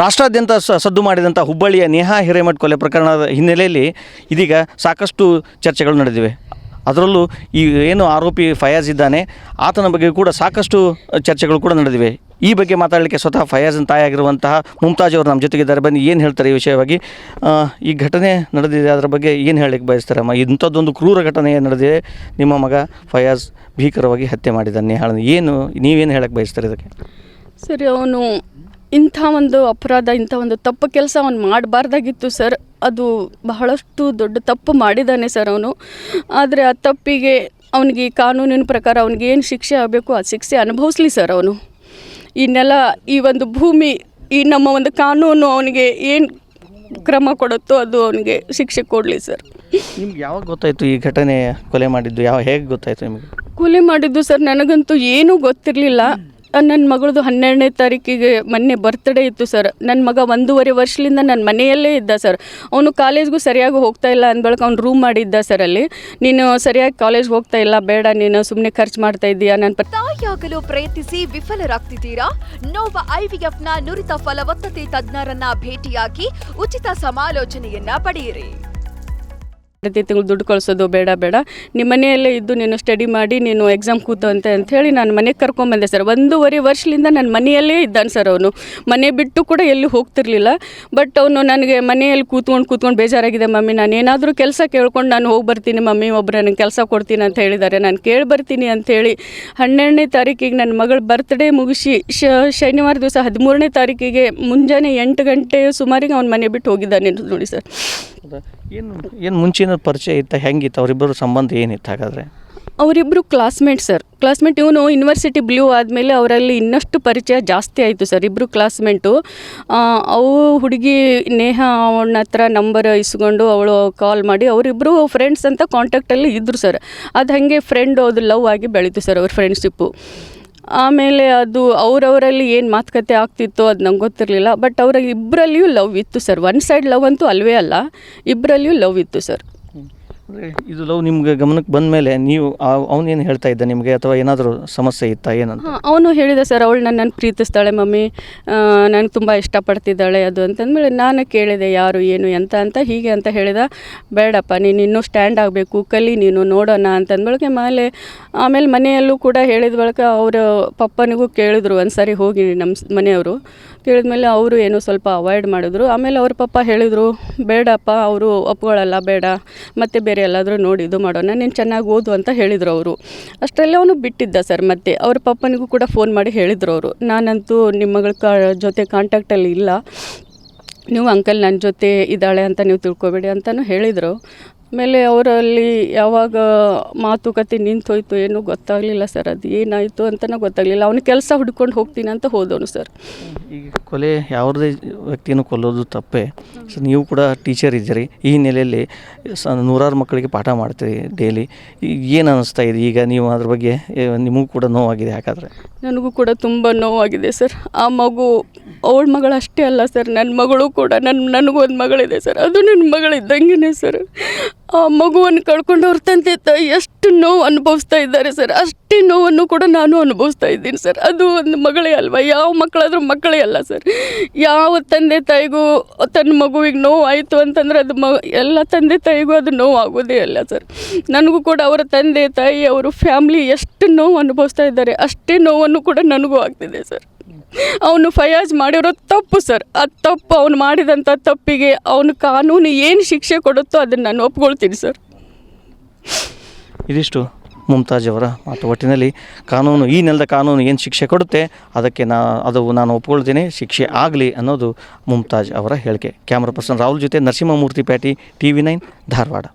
ರಾಷ್ಟ್ರಾದ್ಯಂತ ಸದ್ದು ಮಾಡಿದಂಥ ಹುಬ್ಬಳ್ಳಿಯ ನೇಹಾ ಹಿರೇಮಠ್ ಕೊಲೆ ಪ್ರಕರಣದ ಹಿನ್ನೆಲೆಯಲ್ಲಿ ಇದೀಗ ಸಾಕಷ್ಟು ಚರ್ಚೆಗಳು ನಡೆದಿವೆ. ಅದರಲ್ಲೂ ಈ ಏನು ಆರೋಪಿ ಫಯಾಜ್ ಇದ್ದಾನೆ, ಆತನ ಬಗ್ಗೆ ಕೂಡ ಸಾಕಷ್ಟು ಚರ್ಚೆಗಳು ಕೂಡ ನಡೆದಿವೆ. ಈ ಬಗ್ಗೆ ಮಾತಾಡಲಿಕ್ಕೆ ಸ್ವತಃ ಫಯಾಜನ್ ತಾಯಿಯಾಗಿರುವಂತಹ ಮುಮ್ತಾಜ್ ಅವರು ನಮ್ಮ ಜೊತೆಗಿದ್ದಾರೆ. ಬನ್ನಿ, ಏನು ಹೇಳ್ತಾರೆ ಈ ವಿಷಯವಾಗಿ? ಈ ಘಟನೆ ನಡೆದಿದೆ, ಅದರ ಬಗ್ಗೆ ಏನು ಹೇಳಲಿಕ್ಕೆ ಬಯಸ್ತಾರಮ್ಮ ಇಂಥದ್ದೊಂದು ಕ್ರೂರ ಘಟನೆ ನಡೆದಿದೆ. ನಿಮ್ಮ ಮಗ ಫಯಾಜ್ ಭೀಕರವಾಗಿ ಹತ್ಯೆ ಮಾಡಿದ್ದಾನೆ ನೇಹಾಳನ ಏನು, ನೀವೇನು ಹೇಳಕ್ಕೆ ಬಯಸ್ತಾರೆ ಇದಕ್ಕೆ? ಸರಿ, ಅವನು ಇಂಥ ಒಂದು ಅಪರಾಧ ಇಂಥ ಒಂದು ತಪ್ಪು ಕೆಲಸ ಅವನು ಮಾಡಬಾರ್ದಾಗಿತ್ತು ಸರ್. ಅದು ಬಹಳಷ್ಟು ದೊಡ್ಡ ತಪ್ಪು ಮಾಡಿದ್ದಾನೆ ಸರ್ ಅವನು. ಆದರೆ ಆ ತಪ್ಪಿಗೆ ಅವನಿಗೆ ಈ ಕಾನೂನಿನ ಪ್ರಕಾರ ಅವನಿಗೆ ಏನು ಶಿಕ್ಷೆ ಆಗಬೇಕು ಆ ಶಿಕ್ಷೆ ಅನುಭವಿಸ್ಲಿ ಸರ್ ಅವನು. ಈ ನೆಲ ಈ ಒಂದು ಭೂಮಿ ಈ ನಮ್ಮ ಒಂದು ಕಾನೂನು ಅವನಿಗೆ ಏನು ಕ್ರಮ ಕೊಡುತ್ತೋ ಅದು ಅವನಿಗೆ ಶಿಕ್ಷೆ ಕೊಡಲಿ ಸರ್. ನಿಮ್ಗೆ ಯಾವಾಗ ಗೊತ್ತಾಯಿತು ಈ ಘಟನೆ ಕೊಲೆ ಮಾಡಿದ್ದು? ಯಾವ ಹೇಗೆ ಗೊತ್ತಾಯಿತು ನಿಮಗೆ? ಕೊಲೆ ಮಾಡಿದ್ದು ಸರ್ ನನಗಂತೂ ಏನೂ ಗೊತ್ತಿರಲಿಲ್ಲ. ನನ್ನ ಮಗಳದು ಹನ್ನೆರಡನೇ ತಾರೀಕಿಗೆ ಮೊನ್ನೆ ಬರ್ತ್ಡೇ ಇತ್ತು ಸರ್ ನನ್ನ ಮಗ ಒಂದೂವರೆ ವರ್ಷದಿಂದ ನನ್ನ ಮನೆಯಲ್ಲೇ ಇದ್ದ ಸರ್ ಅವನು ಕಾಲೇಜ್ಗೂ ಸರಿಯಾಗಿ ಹೋಗ್ತಾ ಇಲ್ಲ ಅಂದ್ಬಳಕ ಅವ್ನು ರೂಮ್ ಮಾಡಿದ್ದ ಸರ್ ಅಲ್ಲಿ. ನೀನು ಸರಿಯಾಗಿ ಕಾಲೇಜ್ಗೆ ಹೋಗ್ತಾ ಇಲ್ಲ, ಬೇಡ, ನೀನು ಸುಮ್ಮನೆ ಖರ್ಚು ಮಾಡ್ತಾ ಇದ್ದೀಯಾ? ನನ್ನ ತಾಯಿಯಾಗಲು ಪ್ರಯತ್ನಿಸಿ ವಿಫಲರಾಗ್ತಿದ್ದೀರಾ? ನೋವ ಐವಿಎಫ್ನ ನುರಿತ ಫಲವತ್ತತೆ ತಜ್ಞರನ್ನ ಭೇಟಿಯಾಗಿ ಉಚಿತ ಸಮಾಲೋಚನೆಯನ್ನ ಪಡೆಯಿರಿ. ಪ್ರತಿ ತಿಂಗಳು ದುಡ್ಡು ಕಳಿಸೋದು ಬೇಡ ಬೇಡ. ನಿಮ್ಮ ಮನೆಯಲ್ಲೇ ಇದ್ದು ನೀನು ಸ್ಟಡಿ ಮಾಡಿ, ನೀನು ಎಕ್ಸಾಮ್ ಕೂತು ಅಂತ ಹೇಳಿ ನಾನು ಮನೆಗೆ ಕರ್ಕೊಂಬಂದೆ ಸರ್ ಒಂದೂವರೆ ವರ್ಷದಿಂದ ನನ್ನ ಮನೆಯಲ್ಲೇ ಇದ್ದಾನೆ ಸರ್ ಅವನು. ಮನೆ ಬಿಟ್ಟು ಕೂಡ ಎಲ್ಲೂ ಹೋಗ್ತಿರ್ಲಿಲ್ಲ. ಬಟ್ ಅವನು ನನಗೆ ಮನೆಯಲ್ಲಿ ಕೂತ್ಕೊಂಡು ಕೂತ್ಕೊಂಡು ಬೇಜಾರಾಗಿದೆ, ಮಮ್ಮಿ. ನಾನು ಏನಾದರೂ ಕೆಲಸ ಕೇಳ್ಕೊಂಡು ನಾನು ಹೋಗಿ ಬರ್ತೀನಿ, ಮಮ್ಮಿ. ಒಬ್ಬರು ನನಗೆ ಕೆಲಸ ಕೊಡ್ತೀನಿ ಅಂತ ಹೇಳಿದ್ದಾರೆ. ನಾನು ಕೇಳಿ ಬರ್ತೀನಿ ಅಂಥೇಳಿ ಹನ್ನೆರಡನೇ ತಾರೀಕಿಗೆ ನನ್ನ ಮಗಳ ಬರ್ತ್ಡೇ ಮುಗಿಸಿ ಶನಿವಾರ ದಿವಸ ಹದಿಮೂರನೇ ತಾರೀಕಿಗೆ ಮುಂಜಾನೆ ಎಂಟು ಗಂಟೆ ಸುಮಾರಿಗೆ ಅವ್ನು ಮನೆ ಬಿಟ್ಟು ಹೋಗಿದ್ದಾನೆ ನೋಡಿ ಸರ್ ಏನು ಏನು ಮುಂಚಿನ ಪರಿಚಯ ಇತ್ತ, ಹೆಂಗಿತ್ತು? ಅವರಿಬ್ಬರು ಸಂಬಂಧ ಏನಿತ್ತು ಹಾಗಾದರೆ? ಅವರಿಬ್ಬರು ಕ್ಲಾಸ್ಮೇಟ್ ಸರ್ ಕ್ಲಾಸ್ಮೇಟ್ ಇವನು ಯೂನಿವರ್ಸಿಟಿ ಬ್ಲೂ ಆದಮೇಲೆ ಅವರಲ್ಲಿ ಇನ್ನಷ್ಟು ಪರಿಚಯ ಜಾಸ್ತಿ ಆಯಿತು ಸರ್ ಇಬ್ಬರು ಕ್ಲಾಸ್ಮೇಟು ಅವು ಹುಡುಗಿ ನೇಹ ಅವನ ಹತ್ರ ನಂಬರ್ ಇಸ್ಕೊಂಡು ಅವಳು ಕಾಲ್ ಮಾಡಿ ಅವರಿಬ್ಬರು ಫ್ರೆಂಡ್ಸ್ ಅಂತ ಕಾಂಟ್ಯಾಕ್ಟಲ್ಲಿ ಇದ್ದರು ಸರ್ ಅದು ಹಾಗೆ ಫ್ರೆಂಡ್ ಅದು ಲವ್ ಆಗಿ ಬೆಳೀತು ಸರ್ ಅವ್ರ ಫ್ರೆಂಡ್ಶಿಪ್ಪು ಆಮೇಲೆ ಅದು ಅವರವರಲ್ಲಿ ಏನು ಮಾತುಕತೆ ಆಗ್ತಿತ್ತು ಅದು ನಂಗೆ ಗೊತ್ತಿರಲಿಲ್ಲ ಬಟ್ ಅವರ ಇಬ್ಬರಲ್ಲಿಯೂ ಲವ್ ಇತ್ತು ಸರ್ ಒನ್ ಸೈಡ್ ಲವ್ ಅಂತೂ ಅಲ್ವೇ ಅಲ್ಲ ಇಬ್ಬರಲ್ಲಿಯೂ ಲವ್ ಇತ್ತು ಸರ್ ಅಂದರೆ ಇದು ಲವ್ ನಿಮಗೆ ಗಮನಕ್ಕೆ ಬಂದ ಮೇಲೆ ನೀವು ಅವನೇನು ಹೇಳ್ತಾ ಇದ್ದ ನಿಮಗೆ? ಅಥವಾ ಏನಾದರೂ ಸಮಸ್ಯೆ ಇತ್ತಾ? ಏನಂತ? ಅವನು ಹೇಳಿದ ಸರ್, ಅವಳು ನನ್ನನ್ನು ಪ್ರೀತಿಸ್ತಾಳೆ ಮಮ್ಮಿ. ನನಗೆ ತುಂಬ ಇಷ್ಟಪಡ್ತಿದ್ದಾಳೆ ಅದು ಅಂತಂದಮೇಲೆ ನಾನು ಕೇಳಿದೆ, ಯಾರು, ಏನು, ಎಂತ ಅಂತ, ಹೀಗೆ ಅಂತ ಹೇಳಿದ. ಬೇಡಪ್ಪ, ನೀನು ಇನ್ನೂ ಸ್ಟ್ಯಾಂಡ್ ಆಗಬೇಕು, ಕಲಿ ನೀನು ನೋಡೋಣ ಅಂತಂದ್ಬಳಕೆ ಮೇಲೆ ಆಮೇಲೆ ಮನೆಯಲ್ಲೂ ಕೂಡ ಹೇಳಿದ ಬಳಿಕ ಅವರು ಪಪ್ಪನಿಗೂ ಕೇಳಿದ್ರು ಒಂದು ಸಾರಿ ಹೋಗಿ ನಮ್ಮ ಮನೆಯವರು. ಕೇಳಿದ್ಮೇಲೆ ಅವರು ಏನೋ ಸ್ವಲ್ಪ ಅವಾಯ್ಡ್ ಮಾಡಿದ್ರು. ಆಮೇಲೆ ಅವ್ರ ಪಪ್ಪ ಹೇಳಿದರು, ಬೇಡಪ್ಪ, ಅವರು ಒಪ್ಕೊಳ್ಳಲ್ಲ ಬೇಡ. ಮತ್ತೆ ಬೇರೆ ಎಲ್ಲಾದರೂ ನೋಡಿ ಇದು ಮಾಡೋಣ, ನೀನು ಚೆನ್ನಾಗಿ ಓದು ಅಂತ ಹೇಳಿದರು ಅವರು. ಅಷ್ಟರಲ್ಲೇ ಅವನು ಬಿಟ್ಟಿದ್ದ ಸರ್ ಮತ್ತೆ. ಅವ್ರ ಪಪ್ಪನಿಗೂ ಕೂಡ ಫೋನ್ ಮಾಡಿ ಹೇಳಿದರು ಅವರು. ನಾನಂತೂ ನಿಮ್ಮ ಮಗಳ ಕಾ, ಜೊತೆ ಕಾಂಟ್ಯಾಕ್ಟಲ್ಲಿ ಇಲ್ಲ. ನೀವು ಅಂಕಲ್ ನನ್ನ ಜೊತೆ ಇದ್ದಾಳೆ ಅಂತ ನೀವು ತಿಳ್ಕೊಬೇಡಿ ಅಂತಲೂ ಹೇಳಿದರು. ಆಮೇಲೆ ಅವರಲ್ಲಿ ಯಾವಾಗ ಮಾತುಕತೆ ನಿಂತೋಯ್ತು ಏನೂ ಗೊತ್ತಾಗಲಿಲ್ಲ ಸರ್ ಅದು ಏನಾಯಿತು ಅಂತಲೂ ಗೊತ್ತಾಗಲಿಲ್ಲ. ಅವನು ಕೆಲಸ ಹುಡ್ಕೊಂಡು ಹೋಗ್ತೀನಿ ಅಂತ ಹೋದವನು ಸರ್. ಈಗ ಕೊಲೆ ಯಾವುದೇ ವ್ಯಕ್ತಿಯನ್ನು ಕೊಲ್ಲೋದು ತಪ್ಪೇ. ಸೊ ನೀವು ಕೂಡ ಟೀಚರ್ ಇದ್ದೀರಿ. ಈ ನೆಲೆಯಲ್ಲಿ ಸ ನೂರಾರು ಮಕ್ಕಳಿಗೆ ಪಾಠ ಮಾಡ್ತೀರಿ ಡೈಲಿ. ಏನು ಅನ್ನಿಸ್ತಾ ಇದೆ? ಈಗ ನೀವು ಅದ್ರ ಬಗ್ಗೆ ನಿಮಗೂ ಕೂಡ ನೋವಾಗಿದೆ ಹಾಗಾದರೆ ನನಗೂ ಕೂಡ ತುಂಬ ನೋವಾಗಿದೆ ಸರ್. ಆ ಮಗು ಅವಳ ಮಗಳು ಅಷ್ಟೇ ಅಲ್ಲ ಸರ್. ನನ್ನ ಮಗಳು ಕೂಡ ನನ್ನ ನನಗೂ ಒಂದು ಮಗಳಿದೆ ಸರ್. ಅದು ನನ್ನ ಮಗಳಿದ್ದಂಗೆ ಸರ್. ಆ ಮಗುವನ್ನು ಕಳ್ಕೊಂಡು ಅವ್ರ ತಂದೆ ತಾಯಿ ಎಷ್ಟು ನೋವು ಅನುಭವಿಸ್ತಾ ಇದ್ದಾರೆ ಸರ್. ಅಷ್ಟೇ ನೋವನ್ನು ಕೂಡ ನಾನು ಅನುಭವಿಸ್ತಾ ಇದ್ದೀನಿ ಸರ್. ಅದು ಒಂದು ಮಗಳೇ ಅಲ್ವಾ? ಯಾವ ಮಕ್ಕಳಾದರೂ ಮಕ್ಕಳೇ ಅಲ್ಲ ಸರ್. ಯಾವ ತಂದೆ ತಾಯಿಗೂ ತನ್ನ ಮಗುವಿಗೆ ನೋವು ಆಯಿತು ಅಂತಂದರೆ ಅದು ಮ, ಎಲ್ಲ ತಂದೆ ತಾಯಿಗೂ ಅದು ನೋವು ಅಲ್ಲ ಸರ್. ನನಗೂ ಕೂಡ ಅವರ ತಂದೆ ತಾಯಿ, ಅವರು ಫ್ಯಾಮ್ಲಿ ಎಷ್ಟು ನೋವು ಅನುಭವಿಸ್ತಾ ಇದ್ದಾರೆ, ಅಷ್ಟೇ ನೋವನ್ನು ಕೂಡ ನನಗೂ ಆಗ್ತಿದೆ ಸರ್. ಅವನು ಫಯಾಜ್ ಮಾಡಿರೋ ತಪ್ಪು ಸರ್. ಆ ತಪ್ಪು ಅವನು ಮಾಡಿದಂಥ ತಪ್ಪಿಗೆ ಅವನು ಕಾನೂನು ಏನು ಶಿಕ್ಷೆ ಕೊಡುತ್ತೋ ಅದನ್ನು ನಾನು ಒಪ್ಕೊಳ್ತೀನಿ ಸರ್. ಇದಿಷ್ಟು ಮುಮ್ತಾಜ್ ಅವರ ಮಾತು. ಒಟ್ಟಿನಲ್ಲಿ ಕಾನೂನು, ಈ ನೆಲದ ಕಾನೂನು ಏನು ಶಿಕ್ಷೆ ಕೊಡುತ್ತೆ ಅದಕ್ಕೆ ನಾ, ಅದು ನಾನು ಒಪ್ಕೊಳ್ತೀನಿ. ಶಿಕ್ಷೆ ಆಗಲಿ ಅನ್ನೋದು ಮುಮ್ತಾಜ್ ಅವರ ಹೇಳಿಕೆ. ಕ್ಯಾಮ್ರಾ ಪರ್ಸನ್ ರಾಹುಲ್ ಜೊತೆ Narasimhamurthy Patti T V nine Dharwad.